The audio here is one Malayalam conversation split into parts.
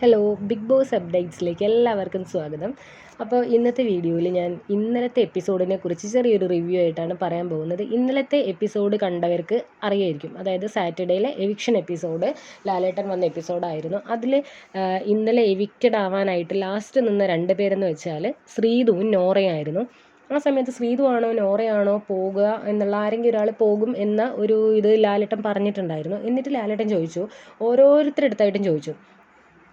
ഹലോ ബിഗ് ബോസ് അപ്ഡേറ്റ്സിലേക്ക് എല്ലാവർക്കും സ്വാഗതം. അപ്പോൾ ഇന്നത്തെ വീഡിയോയിൽ ഞാൻ ഇന്നലത്തെ എപ്പിസോഡിനെ കുറിച്ച് ചെറിയൊരു റിവ്യൂ ആയിട്ടാണ് പറയാൻ പോകുന്നത്. ഇന്നലത്തെ എപ്പിസോഡ് കണ്ടവർക്ക് അറിയായിരിക്കും. അതായത് സാറ്റർഡേയിലെ എവിക്ഷൻ എപ്പിസോഡ് ലാലേട്ടൻ വന്ന എപ്പിസോഡായിരുന്നു അതിൽ ഇന്നലെ എവിക്റ്റഡ് ആവാനായിട്ട് ലാസ്റ്റ് നിന്ന രണ്ട് പേരെന്ന് വെച്ചാൽ ശ്രീതുവും നോറയായിരുന്നു. ആ സമയത്ത് ശ്രീതു ആണോ നോറയാണോ പോകുക എന്നുള്ള ആരെങ്കിലും ഒരാൾ പോകും എന്ന ഒരു ഇത് ലാലേട്ടൻ പറഞ്ഞിട്ടുണ്ടായിരുന്നു. എന്നിട്ട് ലാലേട്ടൻ ചോദിച്ചു ഓരോരുത്തരെടുത്തായിട്ടും ചോദിച്ചു.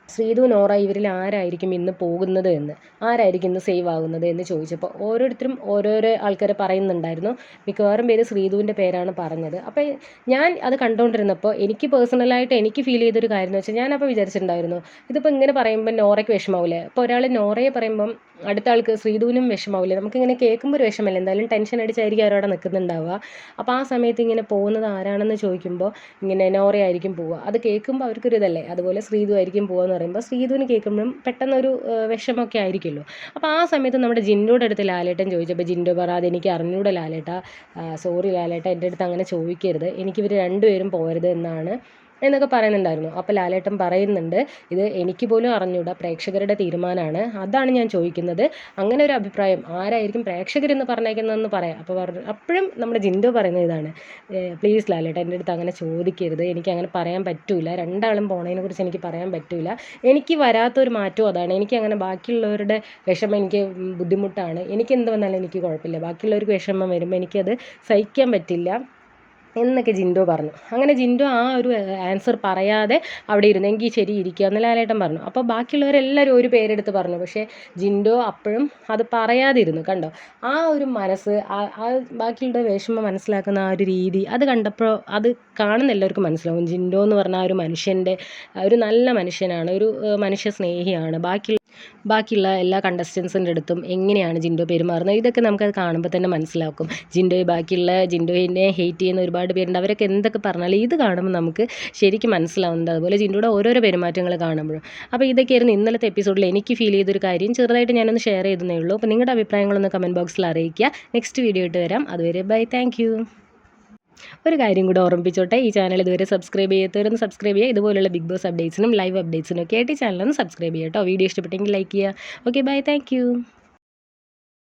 ശ്രീതു നോറ ഇവരിൽ ആരായിരിക്കും ഇന്ന് പോകുന്നത് എന്ന്? ആരായിരിക്കും ഇന്ന് സേവ് ആകുന്നത് എന്ന് ചോദിച്ചപ്പോൾ ഓരോരുത്തരും ഓരോരോ ആൾക്കാർ പറയുന്നുണ്ടായിരുന്നു. മിക്കവാറും പേര് ശ്രീതുവിന്റെ പേരാണ് പറഞ്ഞത്. അപ്പോൾ ഞാൻ അത് കണ്ടുകൊണ്ടിരുന്നപ്പോൾ എനിക്ക് പേഴ്സണലായിട്ട് എനിക്ക് ഫീൽ ചെയ്തൊരു കാര്യം എന്ന് വെച്ചാൽ ഞാൻ അപ്പോൾ വിചാരിച്ചിട്ടുണ്ടായിരുന്നു. ഇതിപ്പോൾ ഇങ്ങനെ പറയുമ്പോൾ നോറയ്ക്ക് വിഷമാവില്ലേ? അപ്പോൾ ഒരാൾ നോറയെ പറയുമ്പം അടുത്ത ആൾക്ക് ശ്രീധുവിനും വിഷമാവില്ലേ? നമുക്കിങ്ങനെ കേൾക്കുമ്പോൾ ഒരു വിഷമല്ല എന്തായാലും ടെൻഷൻ അടിച്ചായിരിക്കും അവരവിടെ നിൽക്കുന്നുണ്ടാവുക. അപ്പോൾ ആ സമയത്ത് ഇങ്ങനെ പോകുന്നത് ആരാണെന്ന് ചോദിക്കുമ്പോൾ ഇങ്ങനെ നോറയായിരിക്കും പോവുക. അത് കേൾക്കുമ്പോൾ അവർക്കൊരു ഇതല്ലേ? അതുപോലെ ശ്രീധു ആയിരിക്കും പോകുക എന്ന് പറയുമ്പോൾ ശ്രീധുവിന് കേൾക്കുമ്പോഴും പെട്ടെന്നൊരു വിഷമമൊക്കെ ആയിരിക്കുമല്ലോ. അപ്പോൾ ആ സമയത്ത് നമ്മുടെ ജിൻഡോയുടെ അടുത്ത് ലാലേട്ടൻ ചോദിച്ചപ്പോൾ ജിൻഡോ പറ അതെനിക്ക് അറിഞ്ഞൂടെ ലാലേട്ടാ? സോറി ലാലേട്ടാ എന്റെ അടുത്ത് അങ്ങനെ ചോദിക്കരുത്. എനിക്കിവർ രണ്ടുപേരും പോകരുത് എന്നാണ് എന്നൊക്കെ പറയുന്നുണ്ടായിരുന്നു. അപ്പോൾ ലാലേട്ടൻ പറയുന്നുണ്ട് ഇത് എനിക്ക് പോലും അറിഞ്ഞൂടാ പ്രേക്ഷകരുടെ തീരുമാനമാണ് അതാണ് ഞാൻ ചോദിക്കുന്നത്. അങ്ങനെ ഒരു അഭിപ്രായം ആരായിരിക്കും പ്രേക്ഷകരെന്ന് പറഞ്ഞേക്കുന്നതെന്ന് പറയാം. അപ്പോൾ പറഞ്ഞു അപ്പോഴും നമ്മുടെ ജിൻഡോ പറയുന്ന ഇതാണ്. പ്ലീസ് ലാലേട്ടൻ എന്റെ അടുത്ത് അങ്ങനെ ചോദിക്കരുത്. എനിക്ക് അങ്ങനെ പറയാൻ പറ്റൂല. രണ്ടാളും പോണതിനെ കുറിച്ച് എനിക്ക് പറയാൻ പറ്റൂല. എനിക്ക് വരാത്തൊരു മാറ്റവും അതാണ്. എനിക്ക് അങ്ങനെ ബാക്കിയുള്ളവരുടെ വിഷമം എനിക്ക് ബുദ്ധിമുട്ടാണ്. എനിക്ക് എന്ത് വന്നാലും എനിക്ക് കുഴപ്പമില്ല. ബാക്കിയുള്ളവർക്ക് വിഷമം വരുമ്പോൾ എനിക്കത് സഹിക്കാൻ പറ്റില്ല. എന്നൊക്കെ ജിൻഡോ പറഞ്ഞു. അങ്ങനെ ജിൻഡോ ആ ഒരു ആൻസർ പറയാതെ അവിടെ ഇരുന്നു. എങ്കിൽ ശരി ഇരിക്കുക എന്ന് ലാലേട്ടൻ പറഞ്ഞു. അപ്പോൾ ബാക്കിയുള്ളവരെല്ലാവരും ഒരു പേരെടുത്ത് പറഞ്ഞു. പക്ഷേ ജിൻഡോ അപ്പോഴും അത് പറയാതിരുന്നു കണ്ടോ? ആ ഒരു മനസ്സ് ആ ബാക്കിയുള്ള വിഷമം മനസ്സിലാക്കുന്ന ആ ഒരു രീതി അത് കണ്ടപ്പോൾ അത് കാണുന്ന എല്ലാവർക്കും മനസ്സിലാവും. ജിൻഡോ എന്ന് പറഞ്ഞ ആ ഒരു മനുഷ്യന്റെ ഒരു നല്ല മനുഷ്യനാണ് ഒരു മനുഷ്യ സ്നേഹിയാണ്. ബാക്കി ബാക്കിയുള്ള എല്ലാ കണ്ടസ്റ്റൻസിന്റെ അടുത്തും എങ്ങനെയാണ് ജിൻഡോ പെരുമാറുന്നത്? ഇതൊക്കെ നമുക്കത് കാണുമ്പോൾ തന്നെ മനസ്സിലാക്കും. ജിൻഡോയെ ബാക്കിയുള്ള ജിൻഡോയിനെ ഹെയ്റ്റ് ചെയ്യുന്ന ഒരുപാട് പേരുണ്ട്. അവരൊക്കെ എന്തൊക്കെ പറഞ്ഞാലും ഇത് കാണുമ്പോൾ നമുക്ക് ശരിക്കും മനസ്സിലാവുന്നത് അതുപോലെ ജിൻഡോയുടെ ഓരോരോ പെരുമാറ്റങ്ങൾ കാണുമ്പോഴും. അപ്പോൾ ഇതൊക്കെയായിരുന്നു ഇന്നലത്തെ എപ്പിസോഡിൽ എനിക്ക് ഫീൽ ചെയ്തൊരു കാര്യം. ചെറുതായിട്ട് ഞാനൊന്ന് ഷെയർ ചെയ്തേ ഉള്ളൂ. അപ്പോൾ നിങ്ങളുടെ അഭിപ്രായങ്ങളൊന്ന് കമന്റ് ബോക്സിൽ അറിയിക്കുക. നെക്സ്റ്റ് വീഡിയോ ഇട്ട് വരാം. അതുവരെ ബൈ താങ്ക് ഒരു കാര്യം കൂടെ ഓർമ്മിപ്പിച്ചോട്ടെ ഈ ചാനൽ ഇതുവരെ സബ്സ്ക്രൈബ് ചെയ്യാത്തവരൊന്ന് സബ്സ്ക്രൈബ് ചെയ്യുക. ഇതുപോലുള്ള ബിഗ് ബോസ് അപ്ഡേറ്റ്സിനും ലൈവ് അപ്ഡേറ്റ്സിനും ഒക്കെ ആയിട്ട് ഈ ചാനലൊന്ന് സബ്സ്ക്രൈബ് ചെയ്യാം കേട്ടോ വീഡിയോ ഇഷ്ടപ്പെട്ടെങ്കിൽ ലൈക്ക് ചെയ്യുക. Okay bye thank